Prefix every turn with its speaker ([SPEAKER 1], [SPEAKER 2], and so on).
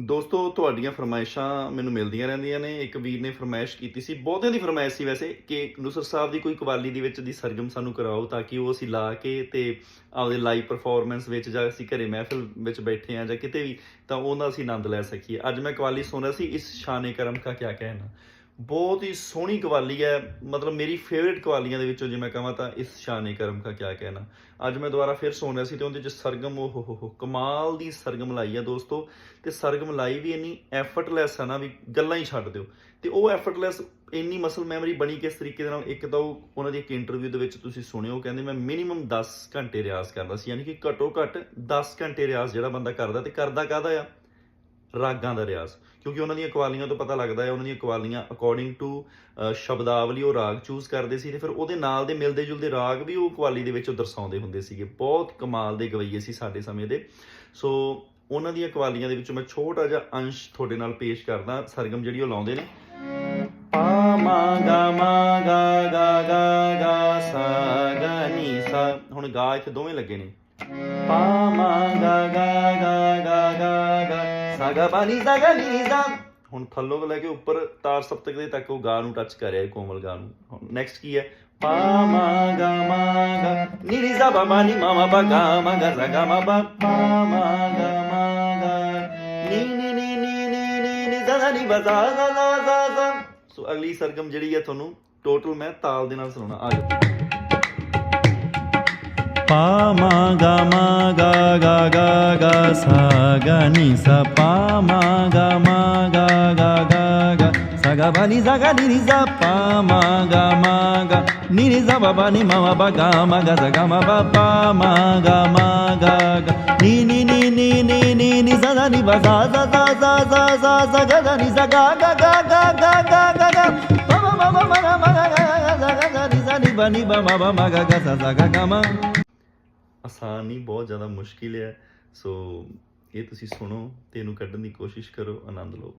[SPEAKER 1] ਦੋਸਤੋ, ਤੁਹਾਡੀਆਂ ਫਰਮਾਇਸ਼ਾਂ ਮੈਨੂੰ ਮਿਲਦੀਆਂ ਰਹਿੰਦੀਆਂ ਨੇ। ਇੱਕ ਵੀਰ ਨੇ ਫਰਮਾਇਸ਼ ਕੀਤੀ ਸੀ। ਬਹੁਤਿਆਂ ਦੀ ਫਰਮਾਇਸ਼ ਸੀ ਵੈਸੇ ਕਿ ਨੁਸਰ ਸਾਹਿਬ ਦੀ ਕੋਈ ਕਵਾਲੀ ਦੇ ਵਿੱਚ ਦੀ ਸਰਗਮ ਸਾਨੂੰ ਕਰਾਓ ਤਾਂ ਕਿ ਉਹ ਅਸੀਂ ਲਾ ਕੇ ਤੇ ਆਪਦੇ ਲਾਈਵ ਪਰਫਾਰਮੈਂਸ ਵਿੱਚ ਜਾਂ ਅਸੀਂ ਘਰੇ ਮਹਿਫਿਲ ਵਿੱਚ ਬੈਠੇ ਆ ਜਾਂ ਕਿਤੇ ਵੀ, ਤਾਂ ਉਹਦਾ ਅਸੀਂ ਆਨੰਦ ਲੈ ਸਕੀਏ। ਅੱਜ ਮੈਂ ਕਵਾਲੀ ਸੁਣ ਰਿਹਾ ਸੀ, ਇਸ ਸ਼ਾਨੇ ਕਰਮ ਕਾ ਕਿਆ ਕਹਿਣਾ। ਬਹੁਤ ਹੀ ਸੋਹਣੀ ਕਵਾਲੀ ਹੈ। ਮਤਲਬ ਮੇਰੀ ਫੇਵਰਿਟ ਕਵਾਲੀਆਂ ਦੇ ਵਿੱਚੋਂ ਜੇ ਮੈਂ ਕਹਾਂ ਤਾਂ ਇਸ ਸ਼ਾਨੇ ਕਰਮ ਕਾ ਕਿਆ ਕਹਿਣਾ। ਅੱਜ ਮੈਂ ਦੁਬਾਰਾ ਫਿਰ ਸੁਣ ਰਿਹਾ ਸੀ ਤੇ ਉਹਦੇ ਚ ਸਰਗਮ ਉਹ ਹੋ ਹੋ ਕਮਾਲ ਦੀ ਸਰਗਮ ਲਾਈ ਆ ਦੋਸਤੋ। ਤੇ ਸਰਗਮ ਲਾਈ ਵੀ ਇੰਨੀ ਐਫਰਟਲੈਸ ਆ ਨਾ ਵੀ ਗੱਲਾਂ ਹੀ ਛੱਡ ਦਿਓ। ਤੇ ਉਹ ਐਫਰਟਲੈਸ ਇੰਨੀ ਮਸਲ ਮੈਮਰੀ ਬਣੀ ਕਿਸ ਤਰੀਕੇ ਦੇ ਨਾਲ, ਇੱਕ ਤਾਂ ਉਹ ਉਹਨਾਂ ਦੀ ਇੱਕ ਇੰਟਰਵਿਊ ਦੇ ਵਿੱਚ ਤੁਸੀਂ ਸੁਣਿਓ ਕਹਿੰਦੇ, ਮੈਂ ਮਿਨੀਮਮ 10 ਘੰਟੇ ਰਿਆਜ਼ ਕਰਦਾ ਸੀ। ਯਾਨੀ ਕਿ ਘੱਟੋ ਘੱਟ 10 ਘੰਟੇ ਰਿਆਜ਼ ਜਿਹੜਾ ਬੰਦਾ ਕਰਦਾ ਤੇ ਕਰਦਾ ਕਾਹਦਾ ਆ? ਰਾਗਾਂ ਦਾ ਰਿਆਜ਼। ਕਿਉਂਕਿ ਉਹਨਾਂ ਦੀਆਂ ਕਵਾਲੀਆਂ ਤੋਂ ਪਤਾ ਲੱਗਦਾ ਹੈ, ਉਹਨਾਂ ਦੀਆਂ ਕਵਾਲੀਆਂ ਅਕੋਰਡਿੰਗ ਟੂ ਸ਼ਬਦਾਵਲੀ ਉਹ ਰਾਗ ਚੂਜ਼ ਕਰਦੇ ਸੀ ਤੇ ਫਿਰ ਉਹਦੇ ਨਾਲ ਦੇ ਮਿਲਦੇ ਜੁਲਦੇ ਰਾਗ ਵੀ ਉਹ ਕਵਾਲੀ ਦੇ ਵਿੱਚ ਦਰਸਾਉਂਦੇ ਹੁੰਦੇ ਸੀਗੇ। ਬਹੁਤ ਕਮਾਲ ਦੇ ਗਵਈਏ ਸੀ ਸਾਡੇ ਸਮੇਂ ਦੇ। ਸੋ ਉਹਨਾਂ ਦੀਆਂ ਕਵਾਲੀਆਂ ਦੇ ਵਿੱਚੋਂ ਮੈਂ ਛੋਟਾ ਜਿਹਾ ਅੰਸ਼ ਤੁਹਾਡੇ ਨਾਲ ਪੇਸ਼ ਕਰਦਾ, ਸਰਗਮ ਜਿਹੜੀ ਉਹ ਲਾਉਂਦੇ ਨੇ। ਪਾ, ਮਾ, ਗਾ ਮਾ, ਗਾ ਗਾ ਗਾ ਗਾ, ਸਾ, ਗਾ, ਨੀ, ਸਾ। ਹੁਣ ਗਾ ਇੱਥੇ ਦੋਵੇਂ ਲੱਗੇ ਨੇ। ਪਾ, ਮਾ ਗਾ ਸਾ ਗਾ ਨੀ ਸਾ ਹੁਣ ਥੱਲੋਂ ਤੋਂ ਲੈ ਕੇ ਉੱਪਰ ਤਾਰ ਸਪਤਕ ਦੇ ਤੱਕ ਉਹ ਗਾ ਨੂੰ ਟੱਚ ਕਰਿਆ ਇਹ ਕੋਮਲ ਗਾ ਨੂੰ। ਹੁਣ ਨੈਕਸਟ ਕੀ ਹੈ? ਪਾ, ਮਾ, ਗਾ ਮਾ, ਗਾ। ਨੀ ਰੀ ਸਾ ਬਾ, ਮਾ, ਨੀ, ਮਾ ਮਾ, ਬਾ, ਗਾ, ਮਾ, ਗਾ ਸਾ ਗਾ, ਮਾ, ਬਾ। ਪਾ, ਮਾ, ਗਾ ਮਾ, ਗਾ। ਨੀ ਨੀ ਨੀ ਨੀ ਨੀ ਨੀ ਨੀ ਸਾ ਨੀ, ਬਾ ਸਾ ਸਾ ਸਾ ਸੋ ਅਗਲੀ ਸਰਗਮ ਜਿਹੜੀ ਹੈ ਤੁਹਾਨੂੰ ਟੋਟਲ ਮੈਂ ਤਾਲ ਦੇ ਨਾਲ ਸੁਣਾਉਣਾ। ਆ ਜਾਓ।
[SPEAKER 2] ਪਾ ਮਾ ਗਾ ਮਾ ਗਾ ਗਾ ਗਾ ਗਾ ਸਾ ਗਾ ਨੀ ਸਾ ਪਾ ਮਾ ਗਾ ਮਾ ਗਾ ਗਾ ਗਾ ਗਾ ਸਾ ਗਾ ਬਾ ਨੀ ਸਾ ਗਾ ਨੀ ਨੀ ਸਾ ਪਾ ਮਾ ਗਾ ਮਾ ਗਾ ਨੀ ਨੀ ਸਾ ਬਾ ਬਾ ਨੀ ਮਾ ਮਾ ਬਾ ਗਾ ਮਾ ਗਾ ਸਾ ਗਾ ਮਾ ਬਾ ਪਾ ਮਾ ਗਾ ਮਾ ਗਾ ਗਾ ਨੀ ਨੀ ਨੀ ਨੀ ਨੀ ਨੀ ਨੀ ਸਾ ਸਾ ਨੀ ਬਾ ਸਾ ਸਾ ਸਾ ਸਾ ਸਾ ਸਾ ਸਾ ਗਾ ਗਾ ਨੀ ਸਾ ਗਾ ਗਾ ਗਾ ਗਾ ਗਾ ਗਾ ਗਾ ਗਾ ਮਾ ਮਾ ਮਾ ਮਾ ਮਾ ਗਾ ਮਾ ਗਾ ਗਾ ਗਾ ਸਾ ਗਾ ਗਾ ਨੀ ਸਾ ਨੀ ਬਾ ਨੀ ਬਾ ਮਾ ਬਾ ਮਾ ਗਾ ਗਾ ਸਾ ਸਾ ਗਾ ਗਾ ਮਾ
[SPEAKER 1] ਆਸਾਨ ਨਹੀਂ, ਬਹੁਤ ਜ਼ਿਆਦਾ ਮੁਸ਼ਕਿਲ ਹੈ। ਸੋ ਇਹ ਤੁਸੀਂ ਸੁਣੋ, ਤੇ ਇਹਨੂੰ ਕੱਢਣ ਦੀ ਕੋਸ਼ਿਸ਼ ਕਰੋ, ਆਨੰਦ ਲਓ।